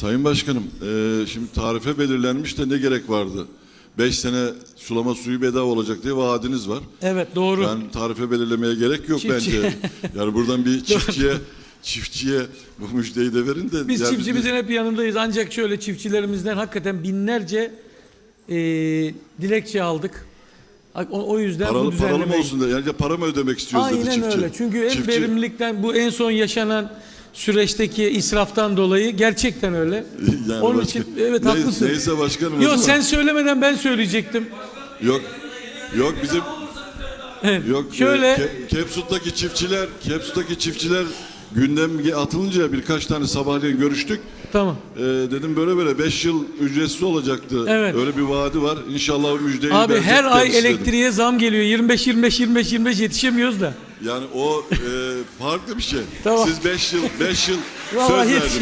Sayın Başkanım, e, şimdi tarife belirlenmiş de ne gerek vardı? 5 sene sulama suyu bedava olacak diye vaadiniz var. Evet doğru. Yani tarife belirlemeye gerek yok Çiftçi. bence. Yani buradan bir çiftçiye çiftçiye bu müjdeyi de verin de. Biz yani çiftçimizin hep yanındayız. Ancak şöyle çiftçilerimizden hakikaten binlerce e, dilekçe aldık. O, o yüzden bu paralı, paralı mı düzenlemeyi... olsun da yani para mı ödemek istiyoruz dedi Aynen çiftçi. öyle. Çünkü en Çiftçi- verimlilikten bu en son yaşanan süreçteki israftan dolayı gerçekten öyle. Yani Onun başka- için evet haklısın. Neyse başkanım. Yok sen söylemeden ben söyleyecektim. Yok. Yok bizim Evet. Yok Şöyle e, Ke- Kepsut'taki çiftçiler, Kepsut'taki çiftçiler gündem atılınca birkaç tane sabahleyin görüştük. tamam. E, dedim böyle böyle 5 yıl ücretsiz olacaktı. Evet. Öyle bir vaadi var. İnşallah o müjdeyi Abi her ay elektriğe zam geliyor. 25 25 25 25 yetişemiyoruz da. Yani o e, farklı bir şey. Tamam. Siz 5 yıl 5 yıl Vallahi söz hiç- verdiniz.